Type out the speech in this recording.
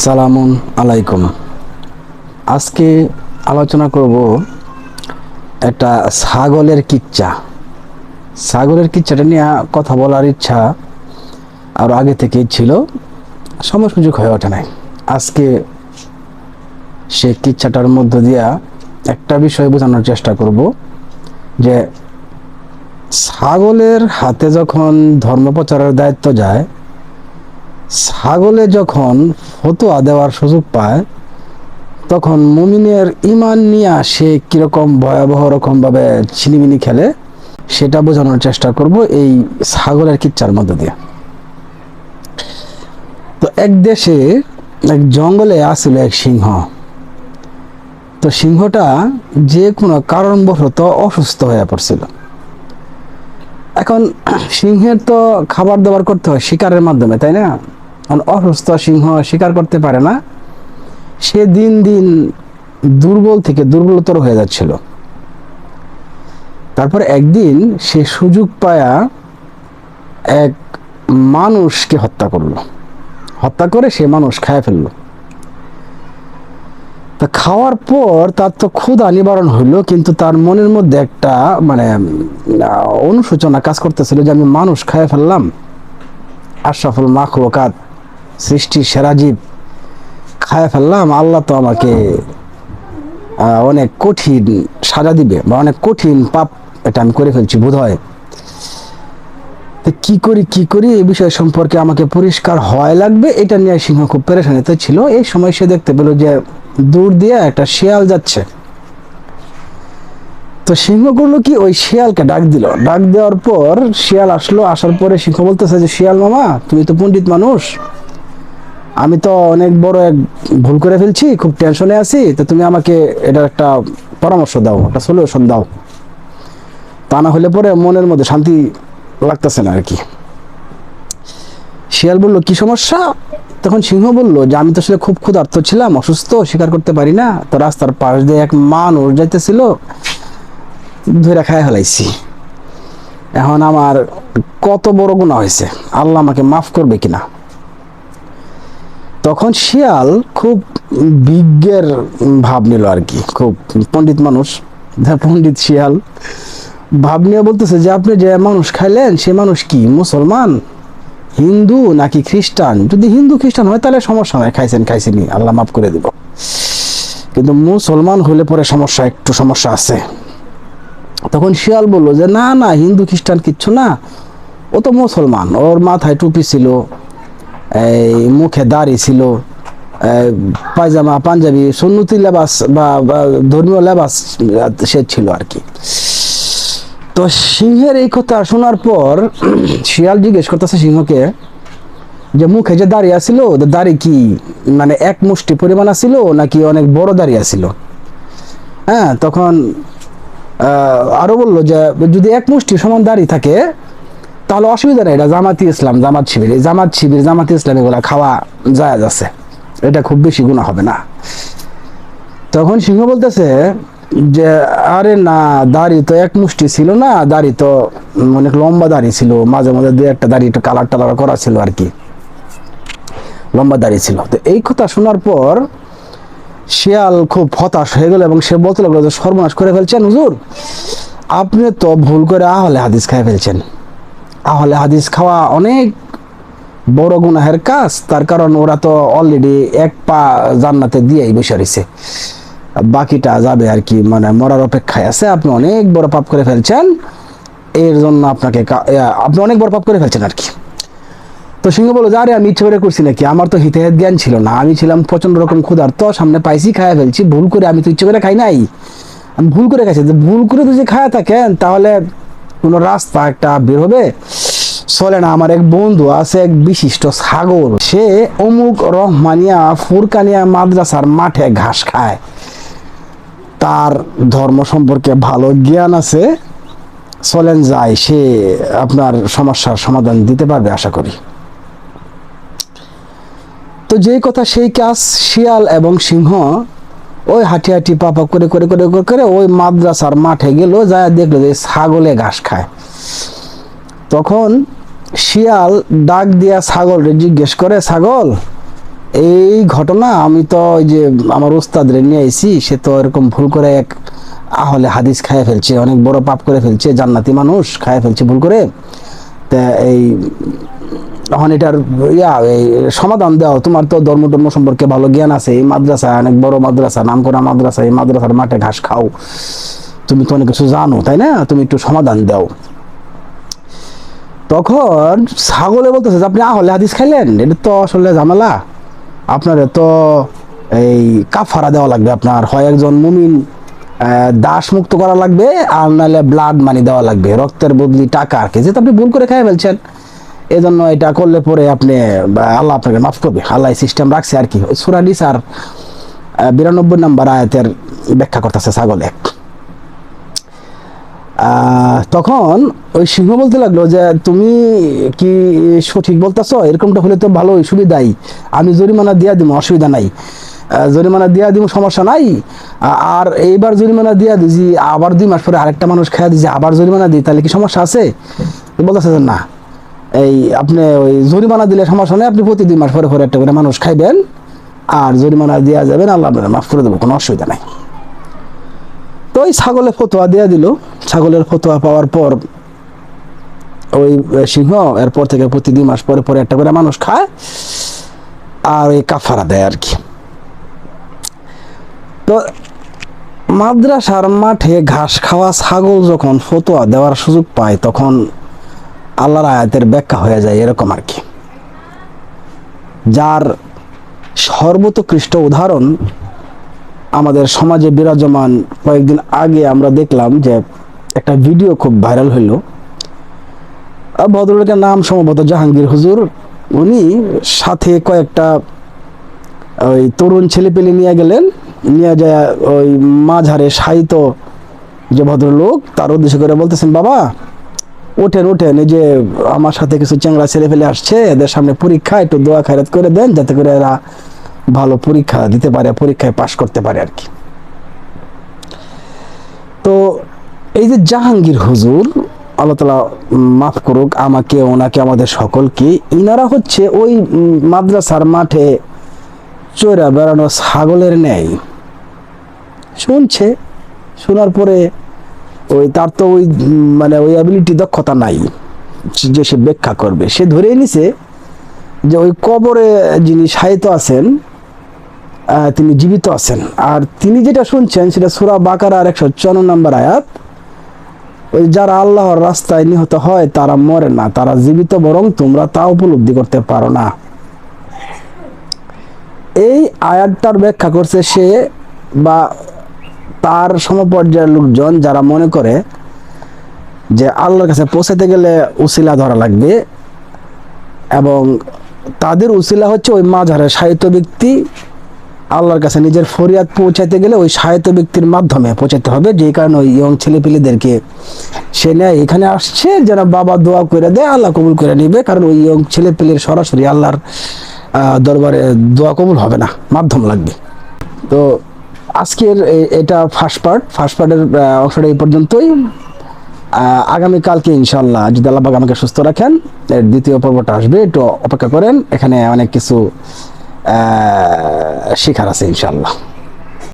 সালামুন আলাইকুম। আজকে আলোচনা করব একটা ছাগলের কিচ্চা ছাগলের কিচ্চাটা নিয়ে কথা বলার ইচ্ছা আর আগে থেকেই ছিল, সময় সুযোগ হয়ে ওঠে নাই। আজকে সে কিচ্ছাটার মধ্য দিয়া একটা বিষয় বোঝানোর চেষ্টা করব যে ছাগলের হাতে যখন ধর্ম প্রচারের দায়িত্ব যায় ছাগলে যখন ফতোয়া দেওয়ার সুযোগ পায়, তখন মুমিনের ইমান নিয়ে সে কীরকম ভয়াবহ রকম ভাবে ছিনিমিনি খেলে, সেটা বোঝানোর চেষ্টা করব এই ছাগলের কিচ্ছার মধ্যে দিয়ে। তো এক দেশে এক জঙ্গলে আসছিল এক সিংহ। তো সিংহটা যে কোনো কারণবশত অসুস্থ হয়ে পড়ছিল। এখন সিংহের তো খাবার দাবার করতে হয় শিকারের মাধ্যমে, তাই না? অসুস্থ, সিংহ শিকার করতে পারে না। সে দিন দিন দুর্বল থেকে দুর্বলতর হয়ে যাচ্ছিল। তারপর একদিন সে সুযোগ পায়া এক মানুষকে হত্যা করল। হত্যা করে সে মানুষ খায় ফেলল। তা খাওয়ার পর তার তো ক্ষুধা নিবারণ হইল, কিন্তু তার মনের মধ্যে একটা মানে অনুশোচনা কাজ করতেছিল যে আমি মানুষ খায় ফেললাম। আশরাফুল মাখলুকাত সৃষ্টির সেরা জীব। খায় ফেললাম, আল্লাহ তো আমাকে অনেক কঠিন সাজা দিবে বা অনেক কঠিন পাপ এটা আমি করে ফেলছি বোধ হয় কি করি কি করি, এই বিষয় সম্পর্কে আমাকে পরিষ্কার হয় লাগবে, এটা নিয়ে সিংহ খুব পেরেশানিতে ছিল। এই সময় সে দেখতে পেল যে দূর দিয়ে একটা শিয়াল যাচ্ছে। তো সিংহ করল কি, ওই শিয়ালকে ডাক দিল। ডাক দেওয়ার পর শিয়াল আসলো, আসার পরে সিংহ বলতেছে যে, শিয়াল মামা, তুমি তো পণ্ডিত মানুষ। আমি তো অনেক বড় এক ভুল করে ফেলছি, খুব টেনশনে আছি, তো তুমি আমাকে এটার একটা পরামর্শ দাও, একটা সলিউশন দাও। তা না হলে পরে মনের মধ্যে শান্তি লাগতেছে না আর কি শিয়াল বলল, কি সমস্যা? তখন সিংহ বলল, যে আমি তো আসলে খুব ক্ষুধার্ত ছিলাম, অসুস্থ স্বীকার করতে পারি না, তো রাস্তার পাশ দিয়ে এক মানুষ যাইতেছিল, ধরে খায় ফেলাইছি। এখন আমার কত বড় গুণা হয়েছে, আল্লাহ আমাকে মাফ করবে কিনা? তখন শিয়াল খুব বিজ্ঞের ভাব নিল আর কি। খুব পণ্ডিত মানুষ। পণ্ডিত শিয়াল ভাব নিয়ে বলতেছে যে, আপনি যে মানুষ খাইলেন, সে মানুষ কি, মুসলমান, হিন্দু নাকি খ্রিস্টান? যদি হিন্দু খ্রিস্টান হয়, তাহলে সমস্যা নাই, খাইছেন খাইছেনি আল্লাহ মাফ করে দিব। কিন্তু মুসলমান হলে পরে সমস্যা, একটু সমস্যা আছে। তখন শিয়াল বলল যে, না না, হিন্দু খ্রিস্টান কিচ্ছু না, ও তো মুসলমান, ওর মাথায় টুপি ছিল এই মুখে দাড়ি ছিল পায়জামা পাঞ্জাবি সুন্নতি লেবাস বা ধর্মীয় লেবাস সে ছিল আর কি। তো সিংহের এই কথা শোনার পর শিয়াল জিজ্ঞেস করতেছে সিংহকে যে মুখে যে দাড়ি আছিল তো দাড়ি কি? মানে এক মুষ্টি পরিমাণ আছিল নাকি অনেক বড় দাড়ি আছিল? হ্যাঁ তখন আহ, আরও বলল যে যদি এক মুষ্টি সমান দাড়ি থাকে তাহলে অসুবিধা নেই, এটা জামাতি ইসলাম, জামাত শিবির। এই জামাত শিবির, জামাতি ইসলাম এগুলা খাওয়া যায় আছে। এটা খুব বেশি গুণা হবে না। তখন সিংহ বলতেছে যে, আরে না, দাড়ি তো এক মুষ্টি ছিল না, দাড়ি তো অনেক লম্বা দাড়ি ছিল, মাঝে মাঝে দু একটা দাড়ি একটু কালার টালার করা ছিল আর কি। লম্বা দাড়ি ছিল। তো এই কথা শোনার পর শিয়াল খুব হতাশ হয়ে গেল এবং সে বলতে লাগল যে, সর্বনাশ করে ফেলছেন হুজুর। আপনি তো ভুল করে আহলে হাদিস খাই ফেলছেন। আহলে হাদিস খাওয়া অনেক বড় গুনাহের কাজ। তার কারণ ওরা তো অলরেডি এক পা জান্নাতে দিয়েই বসে রয়েছে। বাকিটা যাবে আর কি মানে মরার অপেক্ষায় আছে। আপনি অনেক বড় পাপ করে ফেলছেন, এর জন্য আপনাকে আপনি অনেক বড় পাপ করে ফেলছেন আর কি। তো সিংহ বলল, যে আরে আমি ইচ্ছে করে করছি নাকি? আমার তো হিতাহিত জ্ঞান ছিল না। আমি ছিলাম প্রচণ্ড রকম ক্ষুধার্ত, সামনে পাইছি, খায়া ফেলছি। ভুল করে আমি তো ইচ্ছে করে খাই নাই। আমি ভুল করে খাইছি। ভুল করে যদি খায়া থাকেন, তাহলে কোনো রাস্তা একটা বের হবে? চলে না, আমার এক বন্ধু আছে, এক বিশিষ্ট ছাগল। সে অমুক রহমানিয়া ফুরকানিয়া মাদ্রাসার মাঠে ঘাস খায়। তার ধর্ম সম্পর্কে ভালো জ্ঞান আছে। চলেন যায় সে আপনার সমস্যার সমাধান দিতে পারবে, আশা করি। তো যেই কথা, সেই কাজ শিয়াল এবং সিংহ ওই হাঁটি হাঁটি পাপা করে করে করে করে ওই মাদ্রাসার মাঠে গেল, যায় দেখল যে ছাগলে ঘাস খায়। তখন শিয়াল ডাক দিয়া ছাগলরে জিজ্ঞেস করে, ছাগল, এই ঘটনা আমি তো ওই যে আমার ওস্তাদরে নিয়ে আইছি, সে তো এরকম ভুল করে এক আহলে হাদিস খাইয়ে ফেলছে, অনেক বড় পাপ করে ফেলছে, জান্নাতি মানুষ খাইয়ে ফেলছে ভুল করে। তা এই এখন এটার, ইয়া সমাধান দাও তোমার তো ধর্ম ধর্ম সম্পর্কে ভালো জ্ঞান আছে, এই মাদ্রাসা, অনেক বড় মাদ্রাসা নাম করা মাদ্রাসা, এই মাদ্রাসার মাঠে ঘাস খাও। তুমি তো অনেক কিছু জানো, তাই না? তুমি একটু সমাধান দাও। তখন ছাগলে বলতেছে যে, আপনি আহলে হাদিস খাইলেন? এটা তো আসলে ঝামেলা। আপনার তো এই কাফারা দেওয়া লাগবে আপনার। হয় একজন মুমিন দাস মুক্ত করা লাগবে, আর নাহলে ব্লাড মানি দেওয়া লাগবে, রক্তের বদলি টাকা আর কি। যেহেতু আপনি ভুল করে খাই ফেলছেন। এই জন্য এটা করলে পরে আপনি আল্লাহ আপনাকে মাফ করবে। আল্লাহ সিস্টেম রাখছে আর কি। সুরানিস আর বিরানব্বই নাম্বার আয়াতের ব্যাখ্যা করতেছে ছাগলে আহ, তখন ওই সিংহ বলতে লাগল যে তুমি কি সঠিক বলতেছো? এরকমটা হলে তো ভালোই সুবিধাই। আমি জরিমানা দিয়া দিব অসুবিধা নাই। জরিমানা দিয়া দিব সমস্যা নাই। আর এইবার জরিমানা দিয়া দিছি আবার দুই মাস পরে আরেকটা মানুষ খেয়া দিছি আবার জরিমানা দিই তাহলে কি সমস্যা আছে? বলতেছে না। এই আপনি ওই জরিমানা দিলে সমস্যা নেই, আপনি প্রতি দুই মাস পরে পরে একটা করে মানুষ খাইবেন। আর জরিমানা দেওয়া যাবেন আল্লাহ আপনার মাফ করে দেবো, কোনো অসুবিধা নাই। তো ওই ছাগলের ফতোয়া দেয়া দিল। ছাগলের ফতোয়া পাওয়ার পর ওই সিংহ, এরপর থেকে প্রতি দুই মাস পরে পরে একটা করে মানুষ খায়, আর ওই কাফারা দেয় আর কি। তো মাদ্রাসার মাঠে ঘাস খাওয়া ছাগল যখন ফতোয়া দেওয়ার সুযোগ পায়, তখন আল্লাহর আয়াতের ব্যাখ্যা হয়ে যায় এরকম আর কি। যার সর্বোৎকৃষ্ট উদাহরণ আমাদের সমাজে বিরাজমান কয়েকদিন আগে আমরা দেখলাম যে একটা ভিডিও খুব ভাইরাল হইল। ভদ্রলোকের নাম সম্ভবত জাহাঙ্গীর হুজুর। উনি সাথে কয়েকটা ওই তরুণ ছেলেপেলে নিয়ে গেলেন। নিয়ে যায় ওই মাঝারে সাহিত্য যে ভদ্রলোক, তার উদ্দেশ্য করে বলতেছেন, বাবা ওঠেন ওঠেন এই যে আমার সাথে কিছু চ্যাংড়া ছেলে ফেলে আসছে, এদের সামনে পরীক্ষা, একটু দোয়া খায়রাত করে দেন, যাতে করে এরা ভালো পরীক্ষা দিতে পারে, পরীক্ষায় পাশ করতে পারে আর কি। তো এই যে জাহাঙ্গীর হুজুর, আল্লাহ তালা মাফ করুক, আমাকে, ওনাকে, আমাদের সকলকে, ইনারা হচ্ছে ওই মাদ্রাসার মাঠে চোরা বেড়ানো ছাগলের ন্যায়। শুনছে, শোনার পরে ওই তার তো ওই মানে ওই অ্যাবিলিটি দক্ষতা নাই, যে সে ব্যাখ্যা করবে। সে ধরে নিছে যে ওই কবরে যিনি সাহিত্য আছেন তিনি জীবিত আছেন। আর তিনি যেটা শুনছেন সেটা সুরা বাকার আর একশো চন্ন নম্বর আয়াত। ওই যারা আল্লাহর রাস্তায় নিহত হয়, তারা মরে না, তারা জীবিত বরং তোমরা তা উপলব্ধি করতে পারো না। এই আয়াতটার ব্যাখ্যা করছে সে বা তার সমপর্যায়ের লোকজন যারা মনে করে যে আল্লাহর কাছে পৌঁছাতে গেলে উসিলা ধরা লাগবে এবং তাদের উসিলা হচ্ছে ওই মাঝারের সাহিত্য ব্যক্তি, আল্লাহর কাছে নিজের ফরিয়াদ পৌঁছাতে গেলে ওই সাহিত্য ব্যক্তির মাধ্যমে পৌঁছাতে হবে। যে কারণে ওই ইয়ং ছেলেপিলেদেরকে সে নেয় এখানে আসছে, যেন বাবা দোয়া করে দেয়, আল্লাহ কবুল করে নিবে, কারণ ওই ইয়ং ছেলেপিলের সরাসরি আল্লাহর দরবারে দোয়া কবুল হবে না, মাধ্যম লাগবে। তো আজকের এটা ফার্স্ট পার্ট ফার্স্ট পার্টের অংশটা এই পর্যন্তই। আগামী আগামীকালকে ইনশাল্লাহ যদি আল্লাহ আমাকে সুস্থ রাখেন, এর দ্বিতীয় পর্বটা আসবে, একটু অপেক্ষা করেন, এখানে অনেক কিছু শেখার আছে ইনশাল্লাহ